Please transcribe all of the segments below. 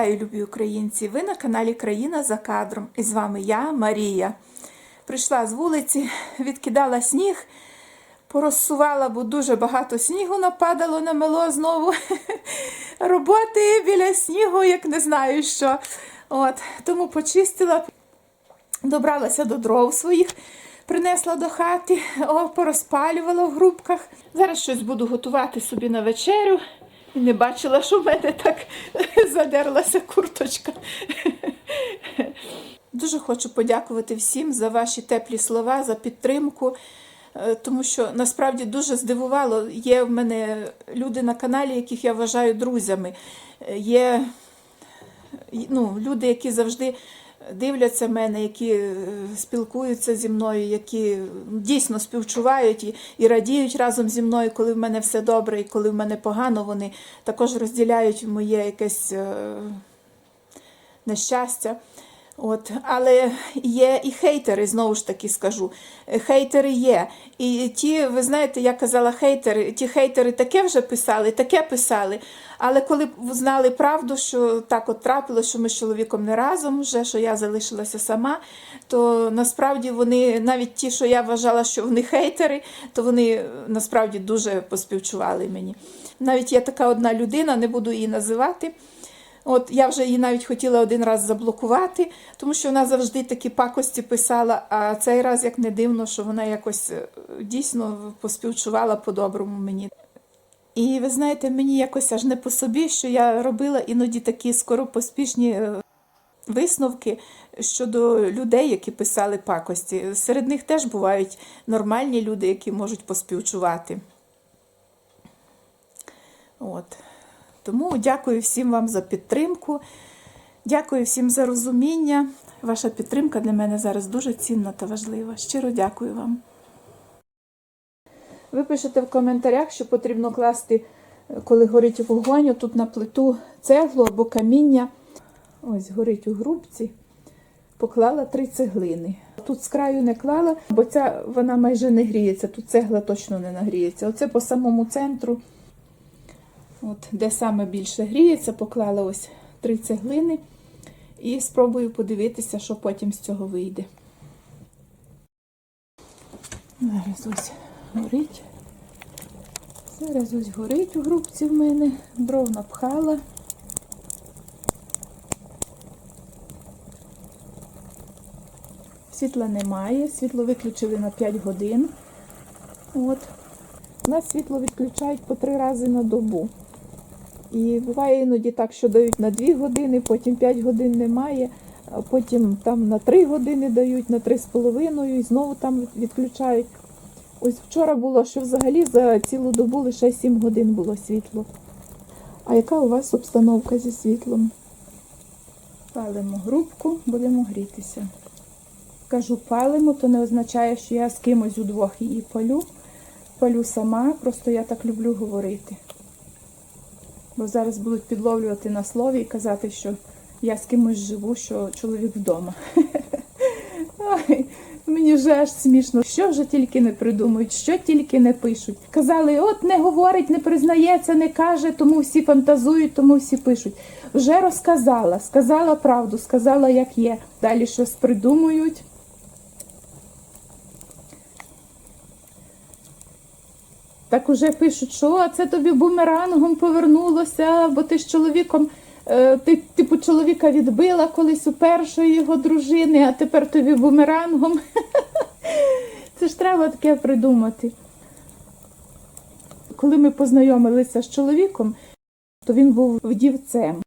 Вітаю, любі українці! Ви на каналі Країна за кадром. І з вами я, Марія. Прийшла з вулиці, відкидала сніг, порозсувала, бо дуже багато снігу нападало на мело знову. Роботи біля снігу, як не знаю що. От, Тому почистила, добралася до дров своїх, принесла до хати, о, порозпалювала в грубках. Зараз щось буду готувати собі на вечерю. Не бачила, що в мене так задерлася курточка. Дуже хочу подякувати всім за ваші теплі слова, за підтримку, е, тому що насправді дуже здивувало. Є в мене люди на каналі, яких я вважаю друзями. Е, Є ну, люди, які завжди дивляться мене, які е, спілкуються зі мною, які дійсно співчувають і, і радіють разом зі мною, коли в мене все добре і коли в мене погано, вони також розділяють моє якесь е, нещастя. От, але є і хейтери, знову ж таки скажу. Хейтери є. І ті, ви знаєте, я казала хейтери, ті хейтери таке вже писали, таке писали. Але коли знали правду, що так от трапилося, що ми з чоловіком не разом вже, що я залишилася сама, то насправді вони, навіть ті, що я вважала, що вони хейтери, то вони е, насправді дуже поспівчували мені. Навіть є така одна людина, не буду її називати. От я вже її навіть хотіла один раз заблокувати, тому що вона завжди такі пакості писала. А цей раз, як не дивно, що вона якось е, дійсно поспівчувала по-доброму мені. І ви знаєте, мені якось аж не по собі, що я робила іноді такі скоропоспішні е, висновки щодо людей, які писали пакості. Серед них теж бувають нормальні люди, які можуть поспівчувати. От. Тому дякую всім вам за підтримку. Дякую всім за розуміння. Ваша підтримка для мене зараз дуже цінна та важлива. Щиро дякую вам. Ви пишете в коментарях, що потрібно класти, коли горить вогонь, тут на плиту цеглу або каміння. Ось горить у грубці. Поклала три цеглини. Тут з краю не клала, бо ця вона майже не гріється. Тут цегла точно не нагріється. Оце по самому центру. От, Де саме більше гріється, поклала ось три цеглини і спробую подивитися, що потім з цього вийде. Зараз ось горить. Зараз ось горить у грубці в мене, дров напхала. Світла немає, світло виключили на 5 годин. От. У нас світло відключають по три рази на добу. І буває іноді так, що дають на 2 години, потім 5 годин немає, потім там на 3 години дають, на 3,5 і знову там відключають. Ось вчора було, що взагалі за цілу добу лише 7 годин було світло. А яка у вас обстановка зі світлом? Палимо грубку, будемо грітися. Кажу палимо, то не означає, що я з кимось удвох її палю. Палю сама, просто я так люблю говорити. Бо зараз будуть підловлювати на слові і казати, що я з кимось живу, що чоловік вдома. Ой, мені вже аж смішно, що вже тільки не придумують, що тільки не пишуть. Казали, от не говорить, не признається, не каже, тому всі фантазують, тому всі пишуть. Вже розказала, сказала правду, сказала, як є. Далі щось придумують. Так уже пишуть, що це тобі бумерангом повернулося, бо ти з чоловіком, е, ти типу чоловіка відбила колись у першої його дружини, а тепер тобі бумерангом. Це ж треба таке придумати. Коли ми познайомилися з чоловіком, то він був вдівцем.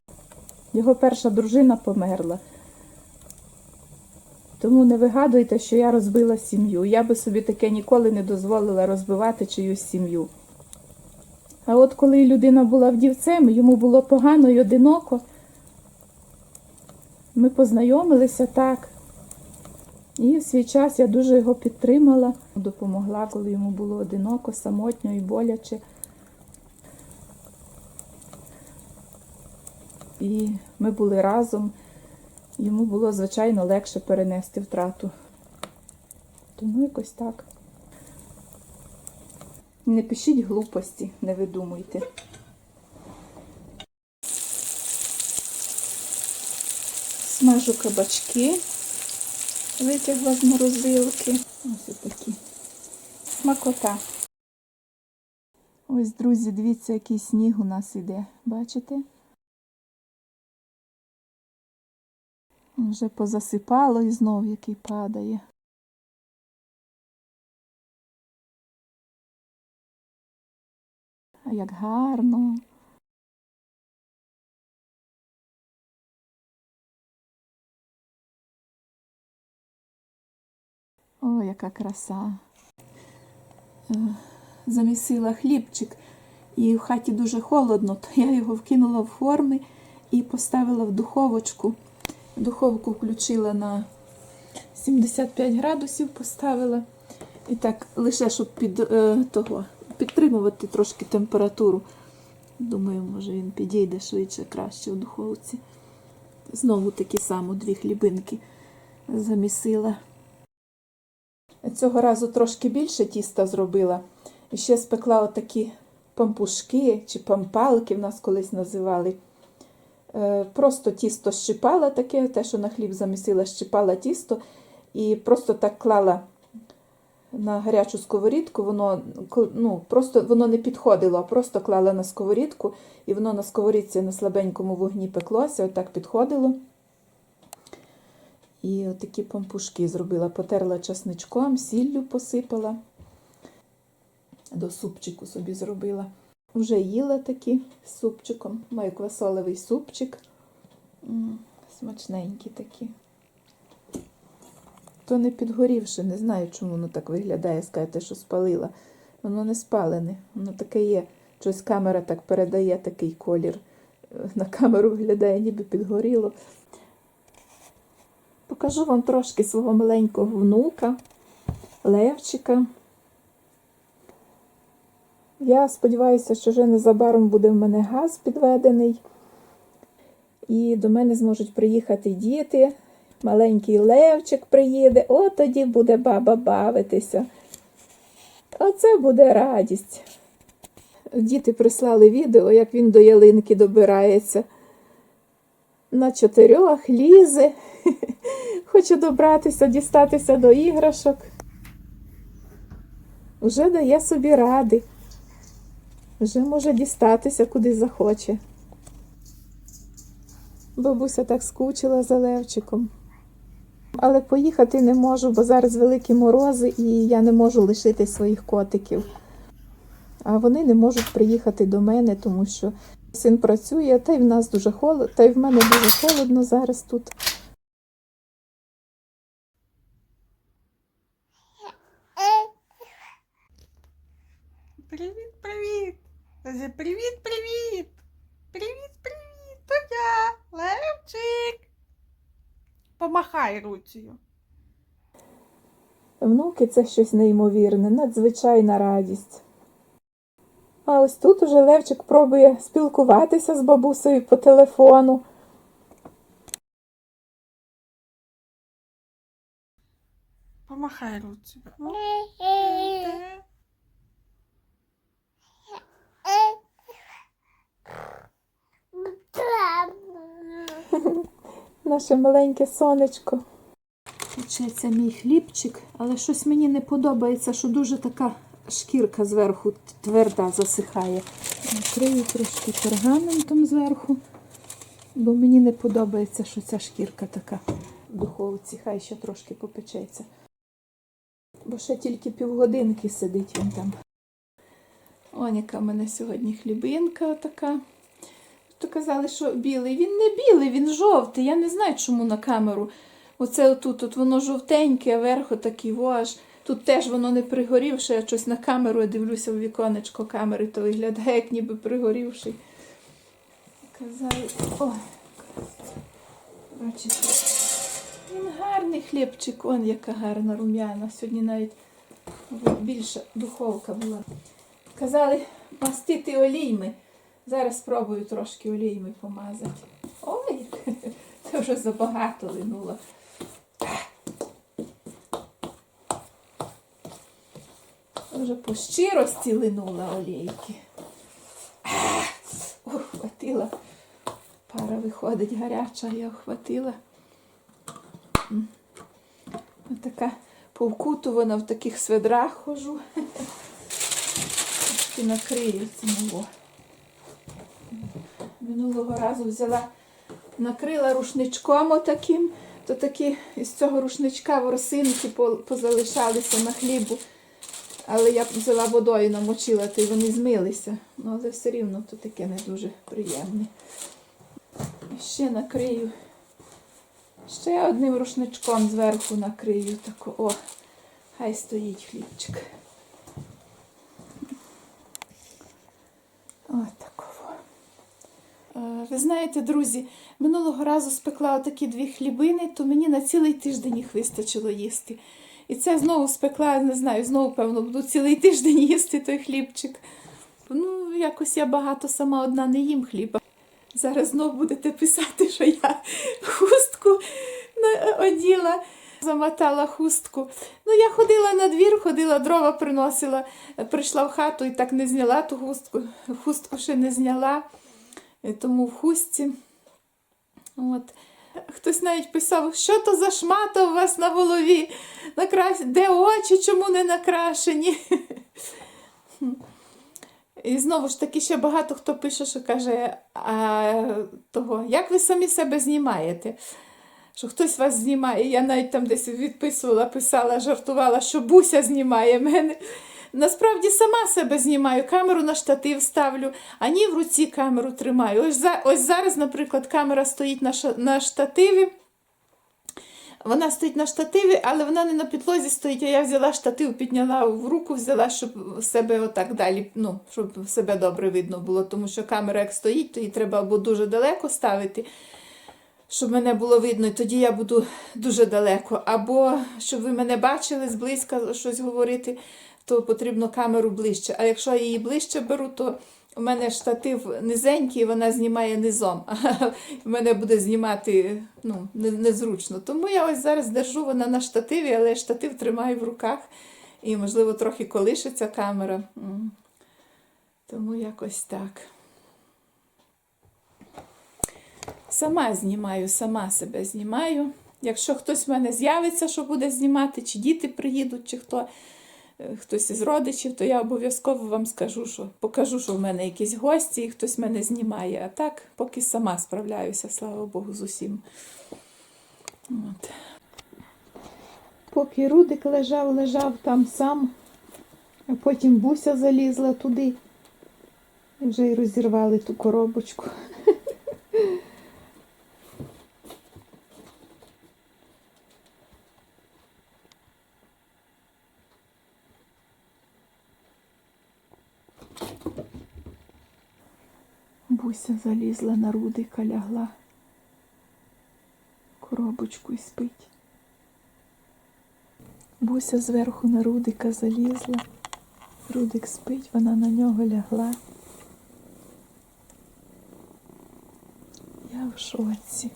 Його перша дружина померла. Тому не вигадуйте, що я розбила сім'ю. Я би собі таке ніколи не дозволила розбивати чиюсь сім'ю. А от коли людина була вдівцем, йому було погано і одиноко, ми познайомилися так. І в свій час я дуже його підтримала, допомогла, коли йому було одиноко, самотньо і боляче. І ми були разом. Йому було, звичайно, легше перенести втрату. Тому якось так. Не пишіть глупості, не видумуйте. Смажу кабачки, витягла з морозилки. Ось такі. Смакота. Ось, друзі, дивіться, який сніг у нас іде. Бачите? Вже позасипало і знов який падає. А як гарно. О, яка краса. Е, Замісила хлібчик, і в хаті дуже холодно, то я його вкинула в форми і поставила в духовочку. Духовку включила на 75 градусів, поставила. І так, лише щоб під, е, того, підтримувати трошки температуру. Думаю, може він підійде швидше, краще в духовці. Знову такі само дві хлібинки замісила. Цього разу трошки більше тіста зробила. І ще спекла отакі пампушки чи пампалки в нас колись називали. Е, Просто тісто щипала таке, те, що на хліб замісила, щипала тісто і просто так клала на гарячу сковорідку, воно ну, просто воно не підходило, а просто клала на сковорідку, і воно на сковорідці на слабенькому вогні пеклося, отак підходило. І такі пампушки зробила, потерла часничком, сіллю посипала, до супчику собі зробила. Вже їла такі з супчиком. Маю квасолевий супчик. М, Смачненькі такі. То не підгорівши, не знаю, чому воно так виглядає, скажете, що спалила. Воно не спалене, воно таке є. Щось камера так передає такий колір. Е, На камеру виглядає, ніби підгоріло. Покажу вам трошки свого маленького внука, Левчика. Я сподіваюся, що вже незабаром буде в мене газ підведений. І до мене зможуть приїхати діти. Маленький Левчик приїде, от тоді буде баба бавитися. Оце буде радість. Діти прислали відео, як він до ялинки добирається. На чотирьох лізе. Хоче добратися, дістатися до іграшок. Уже дає собі ради. Вже може дістатися куди захоче. Бабуся так скучила за Левчиком. Але поїхати не можу, бо зараз великі морози і я не можу лишити своїх котиків. А вони не можуть приїхати до мене, тому що син працює, та й в нас дуже холодно, та й в мене дуже холодно зараз тут. Каже, Привіт, привіт! Привіт, привіт! То я, Левчик! Помахай руцею. Внуки це щось неймовірне, надзвичайна радість. А ось тут уже Левчик пробує спілкуватися з бабусею по телефону. Помахай руцею. Ну, Наше маленьке сонечко. Печеться мій хлібчик, але щось мені не подобається, що дуже така шкірка зверху тверда засихає. Накрию трошки пергаментом зверху, бо мені не подобається, що ця шкірка така в духовці. Хай ще трошки попечеться. Бо ще тільки півгодинки сидить він там. Он яка в мене сьогодні хлібинка така. То казали, що білий. Він не білий, він жовтий. Я не знаю, чому на камеру. Оце отут, от воно жовтеньке, а верху такий вож. Тут теж воно не пригорівше, я щось на камеру я дивлюся в віконечко камери, то виглядає, як ніби пригорівший. Казали, ой, бачите, він гарний хлібчик, он яка гарна рум'яна. Сьогодні навіть більша духовка була. Казали мастити олійми. Зараз спробую трошки олійми помазати. Ой, це вже забагато линуло. Вже по щирості линула олійки. Ох, хватила. Пара виходить гаряча, я охватила. Така повкутувана в таких сведрах хожу. Накрию цього. Минулого разу взяла, накрила рушничком отаким, то такі з цього рушничка ворсинки позалишалися на хлібу. Але я взяла водою, намочила, то й вони змилися. Ну, але все рівно то таке не дуже приємне. І ще накрию. Ще одним рушничком зверху накрию. Тако, о, хай стоїть хлібчик. Ось такого. Е, Ви знаєте, друзі, минулого разу спекла отакі дві хлібини, то мені на цілий тиждень їх вистачило їсти. І це знову спекла, не знаю, знову, певно, буду цілий тиждень їсти той хлібчик. Ну, якось я багато сама одна не їм хліба. Зараз знову будете писати, що я хустку оділа, замотала хустку. Ну, я ходила на двір, ходила, дрова приносила, прийшла в хату і так не зняла ту хустку. Хустку ще не зняла, е, тому в хустці. От. Хтось навіть писав, що то за шмата у вас на голові? Накрас... Де очі, чому не накрашені? І знову ж таки, ще багато хто пише, що каже, а того, як ви самі себе знімаєте? Що хтось вас знімає. Я навіть там десь відписувала, писала, жартувала, що Буся знімає мене. Насправді сама себе знімаю, камеру на штатив ставлю, а ні в руці камеру тримаю. Ось, за, ось зараз, наприклад, камера стоїть на, на штативі. Вона стоїть на штативі, але вона не на підлозі стоїть. А я взяла штатив, підняла в руку, взяла, щоб себе отак далі, ну, щоб себе добре видно було. Тому що камера як стоїть, то її треба або дуже далеко ставити, щоб мене було видно, тоді я буду дуже далеко. Або щоб ви мене бачили зблизька щось говорити, то потрібно камеру ближче. А якщо я її ближче беру, то у мене штатив низенький, вона знімає низом. А мене буде знімати ну, незручно. Тому я ось зараз держу вона на штативі, але штатив тримаю в руках. І, можливо, трохи колишиться камера. Тому якось так. Сама знімаю, сама себе знімаю. Якщо хтось в мене з'явиться, що буде знімати, чи діти приїдуть, чи хто, е, хтось із родичів, то я обов'язково вам скажу, що покажу, що в мене якісь гості, і хтось мене знімає. А так, поки сама справляюся, слава Богу, з усім. От. Поки Рудик лежав, лежав там сам, а потім Буся залізла туди. І вже й розірвали ту коробочку. Буся залізла на Рудика, лягла коробочку і спить. Буся зверху на Рудика залізла. Рудик спить, вона на нього лягла. Я в шоці.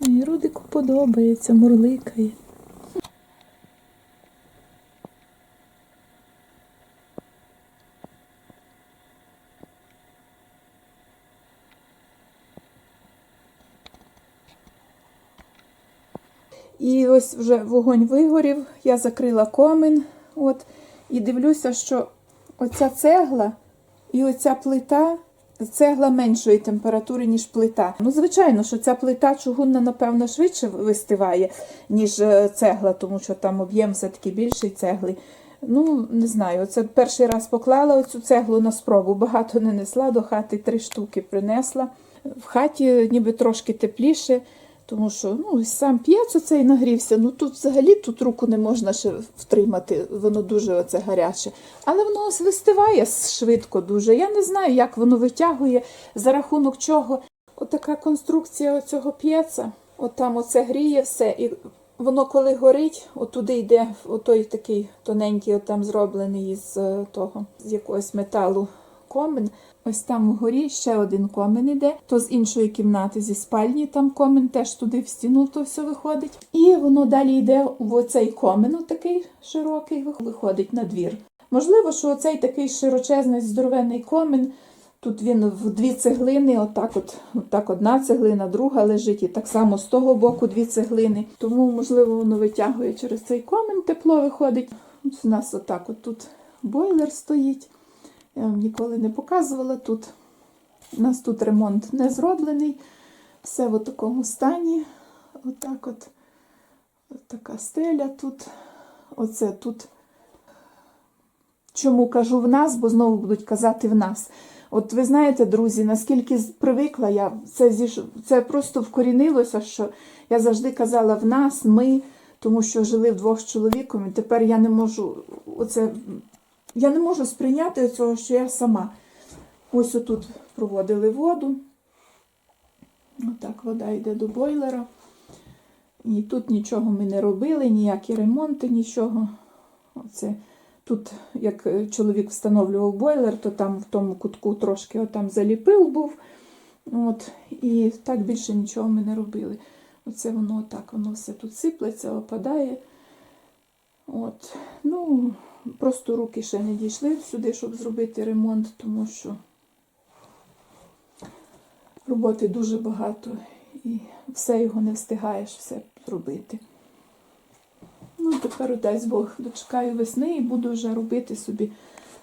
І Рудику подобається, мурликає. І ось вже вогонь вигорів, я закрила комин. От, і дивлюся, що оця цегла і оця плита, цегла меншої температури, ніж плита. Ну, звичайно, що ця плита чугунна, напевно, швидше вистиває, ніж е, цегла, тому що там об'єм все-таки більший цегли. Ну, не знаю, це перший раз поклала оцю цеглу на спробу. Багато не несла до хати, три штуки принесла. В хаті ніби трошки тепліше. Тому що ну, сам п'єць оцей нагрівся, ну тут взагалі тут руку не можна ще втримати, воно дуже оце гаряче. Але воно ось вистиває швидко дуже. Я не знаю, як воно витягує, за рахунок чого. Отака конструкція цього п'єца, от там оце гріє все, і воно коли горить, отуди йде отой такий тоненький, от там зроблений із е, того, з якогось металу комин. Ось там вгорі ще один комин іде, то з іншої кімнати, зі спальні, там комин теж туди в стіну то все виходить. І воно далі йде в оцей комин, такий широкий, виходить на двір. Можливо, що оцей такий широчезний здоровенний комин Тут він в дві цеглини, отак от, отак одна цеглина, друга лежить, і так само з того боку дві цеглини. Тому, можливо, воно витягує через цей комін, тепло виходить. Ось У нас отак от тут бойлер стоїть. Я вам ніколи не показувала тут. У нас тут ремонт не зроблений. Все в такому стані. Отак от. От така стеля тут. Оце тут. Чому кажу в нас, бо знову будуть казати в нас. От ви знаєте, друзі, наскільки привикла я, це, зіш... це просто вкорінилося, що я завжди казала в нас, ми, тому що жили вдвох з чоловіком, і тепер я не можу оце, я не можу сприйняти цього, що я сама. Ось отут проводили воду. Отак вода йде до бойлера. І тут нічого ми не робили, ніякі ремонти, нічого. Оце тут, як чоловік встановлював бойлер, то там в тому кутку трошки отам заліпив був. От, і так більше нічого ми не робили. Оце воно так, воно все тут сиплеться, опадає. От. Ну, просто руки ще не дійшли сюди, щоб зробити ремонт, тому що роботи дуже багато і все його не встигаєш все зробити. Ну, тепер дасть Бог дочекаю весни і буду вже робити собі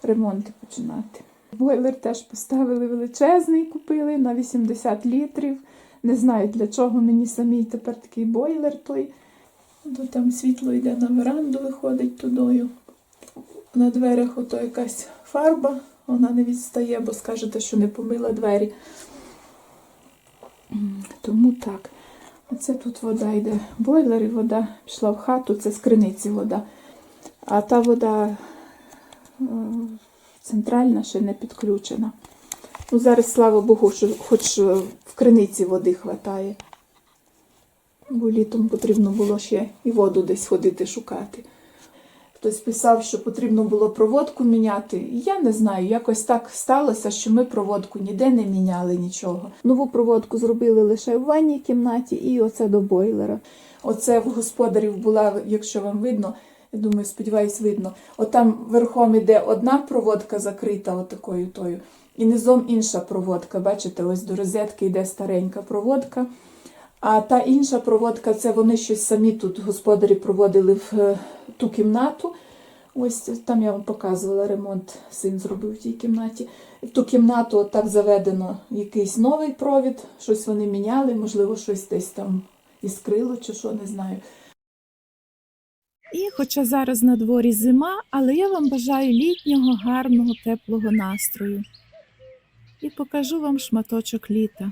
ремонти починати. Бойлер теж поставили величезний, купили на 80 літрів. Не знаю, для чого мені самій тепер такий бойлер той. То там світло йде на веранду, виходить тудою. На дверях ото якась фарба, вона не відстає, бо скажете, що не помила двері. Тому так. Оце тут вода йде бойлер, і вода пішла в хату, це з криниці вода. А та вода е, центральна ще не підключена. Ну, зараз, слава Богу, що хоч е, в криниці води хватає. Бо літом потрібно було ще і воду десь ходити шукати. Хтось писав, що потрібно було проводку міняти. Я не знаю, якось так сталося, що ми проводку ніде не міняли нічого. Нову проводку зробили лише в ванній кімнаті і оце до бойлера. Оце в господарів була, якщо вам видно, я думаю, сподіваюсь, видно. Отам верхом іде одна проводка закрита, отакою тою, і низом інша проводка. Бачите, ось до розетки йде старенька проводка. А та інша проводка, це вони щось самі тут господарі проводили в е, ту кімнату. Ось там я вам показувала ремонт, син зробив в тій кімнаті. В ту кімнату от так заведено якийсь новий провід, щось вони міняли, можливо, щось десь там іскрило чи що, не знаю. І хоча зараз на дворі зима, але я вам бажаю літнього, гарного, теплого настрою. І покажу вам шматочок літа.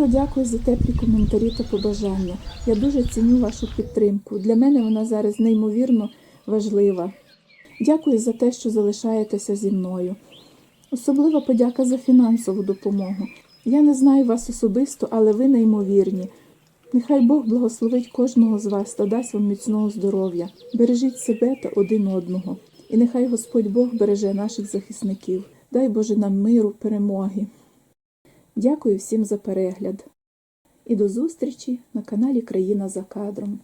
Щиро дякую за теплі коментарі та побажання. Я дуже ціню вашу підтримку. Для мене вона зараз неймовірно важлива. Дякую за те, що залишаєтеся зі мною. Особлива подяка за фінансову допомогу. Я не знаю вас особисто, але ви неймовірні. Нехай Бог благословить кожного з вас та дасть вам міцного здоров'я. Бережіть себе та один одного. І нехай Господь Бог береже наших захисників. Дай Боже нам миру, перемоги. Дякую всім за перегляд. І до зустрічі на каналі Країна за кадром.